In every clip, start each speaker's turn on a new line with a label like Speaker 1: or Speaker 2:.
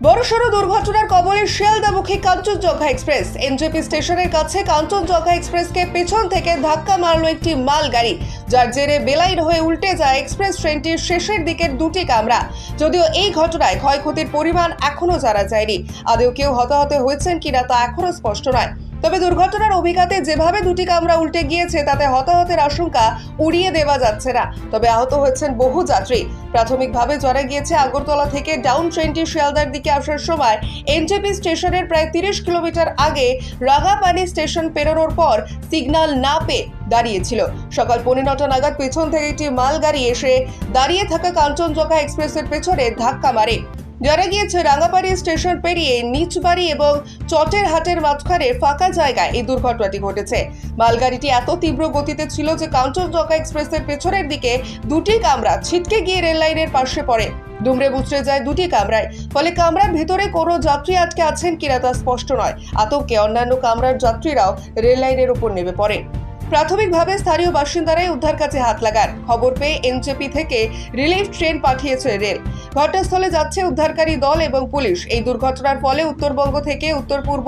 Speaker 1: বড়সড় দুর্ঘটনার কবলে শিয়ালদামুখী কাঞ্চনজঙ্ঘা এক্সপ্রেস। এনজেপি স্টেশনের কাছে কাঞ্চনজঙ্ঘা এক্সপ্রেসকে পেছন থেকে ধাক্কা মারল একটি মালগাড়ি যার জেরে বেলাইন হয়ে উল্টে যায় এক্সপ্রেস ট্রেনটির শেষের দিকের দুটি কামরা। যদিও এই ঘটনায় ক্ষয়ক্ষতির পরিমাণ এখনও জানা যায়নি। আদৌ কেউ হতাহত হয়েছেন কিনা তা এখনও স্পষ্ট নয়। তবে দুর্ঘটনার অভিঘাতে যেভাবে দুটি কামরা উল্টে গিয়েছে, তাতে হতাহতের আশঙ্কা উড়িয়ে দেওয়া যাচ্ছে না। তবে আহত হয়েছেন বহু যাত্রী। প্রাথমিকভাবে জানা গিয়েছে আগরতলা থেকে ডাউন ট্রেনটি শিয়ালদার দিকে আসার সময়। এনজেপি স্টেশনের প্রায় তিরিশ কিলোমিটার আগে রাগাপানি স্টেশন পেরোনোর পর সিগন্যাল না পেয়ে দাঁড়িয়েছিল। সকাল পৌনে নটা নাগাদ পেছন থেকে একটি মালগাড়ি এসে দাঁড়িয়ে থাকা কাঞ্চনজঙ্ঘা এক্সপ্রেসের পেছনে ধাক্কা মারে। জানা গিয়েছে রাঙ্গাপাড়ি স্টেশন পেরিয়ে নিচবাড়ি এবং চটের হাটের মাঝখানে ফাঁকা জায়গায় এই দুর্ঘটনাটি ঘটেছে। মালগাড়িটি এত তীব্র গতিতে ছিল যে কাঞ্চনজঙ্ঘা এক্সপ্রেসের পেছনের দিকে দুটি কামরা ছিটকে গিয়ে রেল লাইনের পাশে পড়ে। দুমড়ে মুচড়ে যায় দুটি কামরায়। ফলে কামরার ভেতরে কোনো যাত্রী আটকে আছেন কিনা তা স্পষ্ট নয়। আতঙ্কে অন্যান্য কামরার যাত্রীরাও রেল লাইনের উপর নেমে পড়ে। প্রাথমিকভাবে স্থানীয় বাসিন্দারাই উদ্ধার কাছে হাত লাগান। খবর পেয়ে এনজেপি থেকে রিলিফ ট্রেন পাঠিয়েছে রেল। ঘটনাস্থলে যাচ্ছে উদ্ধারকারী দল এবং পুলিশ। এই দুর্ঘটনার ফলে উত্তরবঙ্গ থেকে উত্তর পূর্ব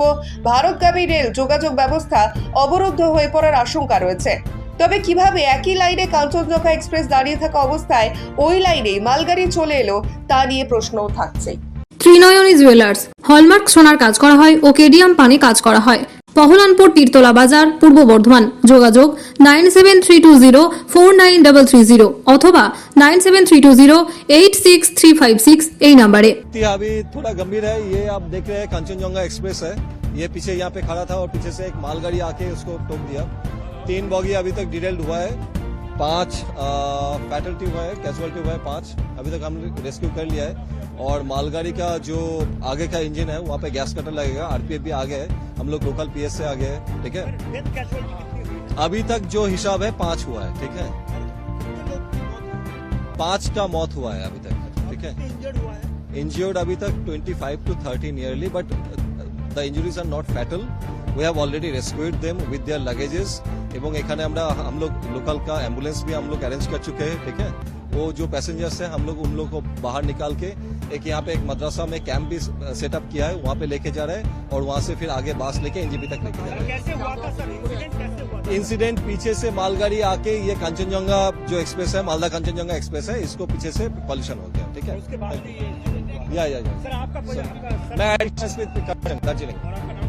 Speaker 1: ভারতগামী রেল যোগাযোগ ব্যবস্থা অবরুদ্ধ হয়ে পড়ার আশঙ্কা রয়েছে। তবে কীভাবে একই লাইনে কাঞ্চনজঙ্ঘা এক্সপ্রেস দাঁড়িয়ে থাকা অবস্থায় ওই লাইনে মালগাড়ি চলে এলো, তা নিয়ে প্রশ্নও থাকছে।
Speaker 2: ত্রিনয়নী জুয়েলার্স, হলমার্ক সোনার কাজ করা হয় ও কেডিয়াম পানি কাজ করা হয়। পহলানপুর তীরতলা বাজার পূর্ব বর্ধমান যোগাযোগ nine seven three two zero four nine double three zero অথবা nine seven three two zero eight six three five six এই নাম্বারে
Speaker 3: स्थिति अभी थोड़ा गंभीर है ये आप देख रहे हैं कंचनजंगा एक्सप्रेस है ये पीछे यहाँ पे खड़ा था और पीछे से एक मालगाड़ी आके उसको टोक दिया तीन बॉगी अभी तक डिटेल्ड हुआ है पाँच फैटल्टी हुआ है कैजुअलिटी हुआ है पाँच। अभी तक हमने रेस्क्यू कर लिया है। और मालगाड़ी का जो आगे का इंजन है, वहाँ पे गैस कटर लगेगा आरपीएफ भी आगे है। हम लोग लोकल पीएस से आगे है, ठीक है? अभी तक जो हिसाब है, पाँच हुआ है, ठीक है? पाँच का मौत हुआ है अभी तक, ठीक है? Injured अभी तक 25 to 30 nearly but the the are not not we have already rescued them with their luggages एवं एखाने हमरा हम लोग लोकल का एंबुलेंस भी हम लोग अरेंज कर चुके हैं ठीक है वो जो पैसेंजर्स हैं हम लोग उन लोग को बाहर निकाल के एक यहाँ पे एक मदरसा में कैंप भी सेटअप किया है वहाँ पे लेके जा रहे हैं और वहाँ से फिर आगे बास लेके एनजीपी तक लेके जा रहे हैं
Speaker 4: इंसिडेंट
Speaker 3: पीछे से मालगाड़ी आके ये कंचनजंगा जो एक्सप्रेस है मालदा कंचनजंगा एक्सप्रेस है इसको पीछे से पॉल्यूशन हो गया ठीक है
Speaker 4: या
Speaker 3: या या मैं दार्जिलिंग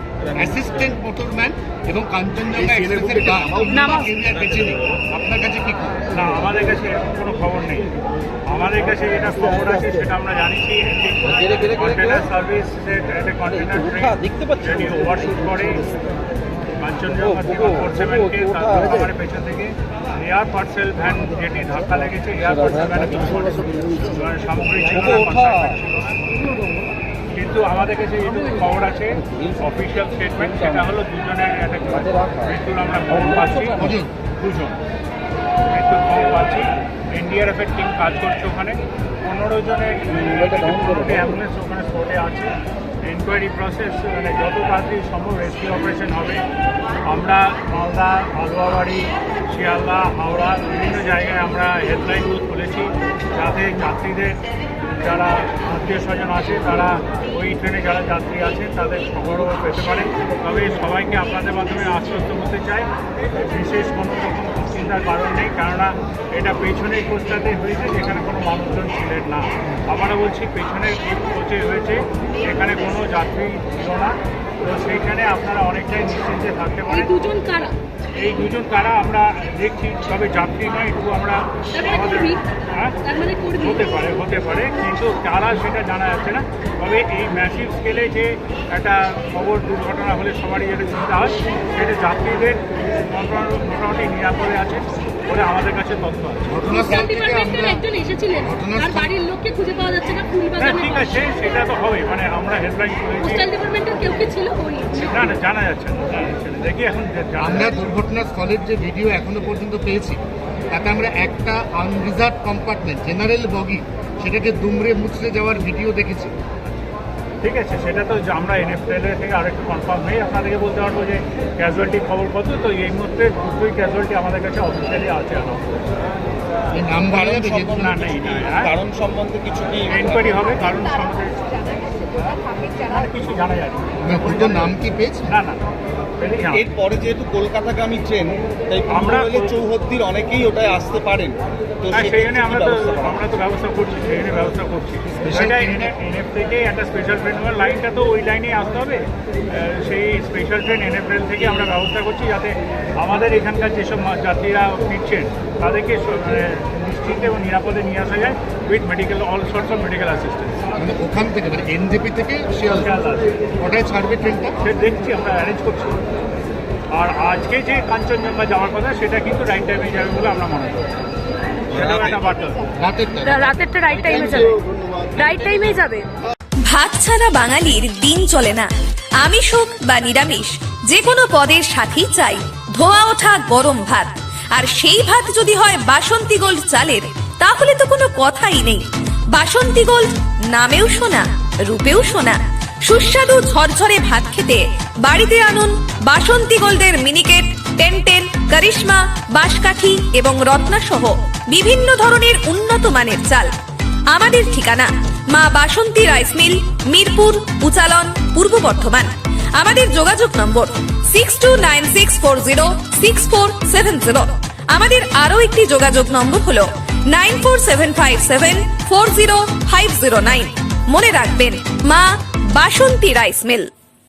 Speaker 5: অ্যাসিস্ট্যান্ট মোটরম্যান এবং কাঞ্চনজঙ্ঘা এক্সপ্রেসের এরিয়ার আপনার কাছে কি খবর?
Speaker 4: না আমাদের কাছে এরকম কোনো খবর নেই। আমাদের কাছে যেটা খবর আছে সেটা আমরা জানিছি কন্টেনার সার্ভিস একটা কন্টেনার ট্রেন যেটি ওভারশুট করে কাঞ্চনজঙ্ঘা থেকে ফোর সেভেনকে তার আমার পেছন থেকে এয়ার পার্সেল ভ্যান যেটি ধাক্কা লেগেছে এয়ার পার্সেল ভ্যানে সামগ্রী ছিল কিন্তু আমাদের কাছে যেটুকু খবর আছে অফিসিয়াল স্টেটমেন্ট সেটা হলো দুজনের একটা মৃত্যুর আমরা খবর পাচ্ছি। দুজন? মৃত্যুর খবর পাচ্ছি। এনডিআরএফ এর টিম কাজ করছে ওখানে। পনেরো জনের পনেরোটি অ্যাম্বুলেন্স ওখানে স্পটে আছে। এনকোয়ারি প্রসেস মানে যত তাড়াতাড়ি সম্ভব রেস্কিউ অপারেশন হবে। আমরা মালদা আলুয়াবাড়ি শিয়ালদা হাওড়া বিভিন্ন জায়গায় আমরা হেল্পলাইন বুথ খুলেছি। যাতে যাত্রীদের যারা আত্মীয় স্বজন আছে, তারা ওই ট্রেনে যারা যাত্রী আছে, তাদের খবরও পেতে পারে। তবে সবাইকে আপনাদের মাধ্যমে আশ্বস্ত করতে চাই, বিশেষ কোনো রকম চিন্তার কারণ নেই, কেননা এটা পেছনের কোচটাতে হয়েছে, যেখানে কোনো মানুষজন ছিলেন না। আমরা বলছি, পেছনের কোচে হয়েছে, এখানে কোনো যাত্রী ছিল না। তো সেইখানে আপনারা অনেকটাই নিশ্চিন্তে থাকতে পারেন।
Speaker 6: দুজন কারা?
Speaker 4: এই দুজন কারা আমরা দেখছি তবে যাত্রী নয় একটু আমরা
Speaker 6: মানে
Speaker 4: আমাদের হ্যাঁ?
Speaker 6: মানে?
Speaker 4: হতে পারে হতে পারে কিন্তু কারা সেটা জানা যাচ্ছে না। তবে এই ম্যাসিভ স্কেলে যে একটা খবর দুর্ঘটনা হলে সবারই যেটা চিন্তা হয় সেটা যাত্রীদের মোটামুটি মোটামুটি নিরাপদে আছে বলে আমাদের কাছে তথ্য আছে।
Speaker 5: ঘটনাস্থল থেকে আমরা
Speaker 6: একজন এসেছিলেন আর বাড়ির লোককে খুঁজে পাওয়া যাচ্ছে না।
Speaker 4: ঠিক আছে সেটা তো হবে মানে আমরা হেল্পলাইন
Speaker 6: পোস্টাল ডিপার্টমেন্টের কেউ কি ছিল ওই
Speaker 4: না না জানা যাচ্ছে না। দেখি এখন
Speaker 5: আমরা। দুর্ঘটনাস্থলের যে ভিডিও এখনও পর্যন্ত পেয়েছি তাতে আমরা একটা আনরিজার্ভ কম্পার্টমেন্ট জেনারেল বগি সেটাকে দুমড়ে মুচড়ে যাওয়ার ভিডিও দেখেছি
Speaker 4: ঠিক আছে সেটা তো যে আমরা এনএফএল থেকে আরেকটু কনফার্ম হয়ে আপনাদেরকে বলতে পারব যে ক্যাজুয়ালিটি খবর কত তো এই মুহূর্তে দুটোই ক্যাজুয়ালিটি আমাদের কাছে অফিসিয়ালি আছে না
Speaker 7: কারণ সম্বন্ধে কিছু কি
Speaker 4: এনকোয়ারি হবে কারণ সম্বন্ধে আর কিছু জানা যায়
Speaker 5: না, নাম কি পেয়েছে?
Speaker 4: না না।
Speaker 7: এরপরে যেহেতু কলকাতাগামী ট্রেন তাই
Speaker 4: আমরা
Speaker 7: চৌহদ্দির অনেকেই ওটায় আসতে পারেন। তো
Speaker 4: জন্য আমরা তো আমরা তো ব্যবস্থা করছি সেই জন্য ব্যবস্থা করছি। সেটা এনএফ থেকে একটা স্পেশাল ট্রেন লাইনটা তো ওই লাইনে আসতে হবে। সেই স্পেশাল ট্রেন এনএফএল থেকে আমরা ব্যবস্থা করছি যাতে আমাদের এখানকার যেসব যাত্রীরা ফিরছেন তাদেরকে মানে নিশ্চিন্তে এবং নিরাপদে নিয়ে আসা যায় with medical all sorts of medical assistance
Speaker 5: মানে ওখান থেকে মানে এনজেপি থেকে শিয়ালদা ওটাই ছাড়বে ট্রেনটা
Speaker 4: সে দেখছি আমরা অ্যারেঞ্জ করছি। আর আজকে যে কাঞ্চনজঙ্ঘা যাওয়ার কথা সেটা কিন্তু রাইট টাইমে যাবে বলে আমরা মনে করি। সেটাও একটা বার্তা।
Speaker 5: রাতের টাইম
Speaker 6: রাতেরটা রাইট টাইমে যাবে। রাইট টাইমেই যাবে।
Speaker 8: ভাত ছাড়া বাঙালির দিন চলে না। আমিষ হোক বা নিরামিষ যে কোনো পদের সাথেই চাই। ধোয়া ওঠা গরম ভাত। আর সেই ভাত যদি হয় বাসন্তী গোল্ড চালের তাহলে তো কোনো কথাই নেই। বাসন্তী গোল্ড নামেও শোনা, রূপেও শোনা। সুস্বাদু ঝরঝরে ভাত খেতে বাড়িতে আনুন বাসন্তী গোল্ডের মিনিকেট, টেন্টেন, করিশ্মা, বাঁশকাঠি এবং রত্না সহ বিভিন্ন ধরনের উন্নত মানের চাল। আমাদের ঠিকানা, মা বাসন্তী রাইস মিল, মিরপুর, উচালন, পূর্ব বর্ধমান। আমাদের যোগাযোগ number six two nine six four zero six four seven zero আমাদের আরও একটি যোগাযোগ নম্বর হল nine four seven five seven four zero five zero nine. মনে রাখবেন, মা, বাসন্তী রাইস মিল।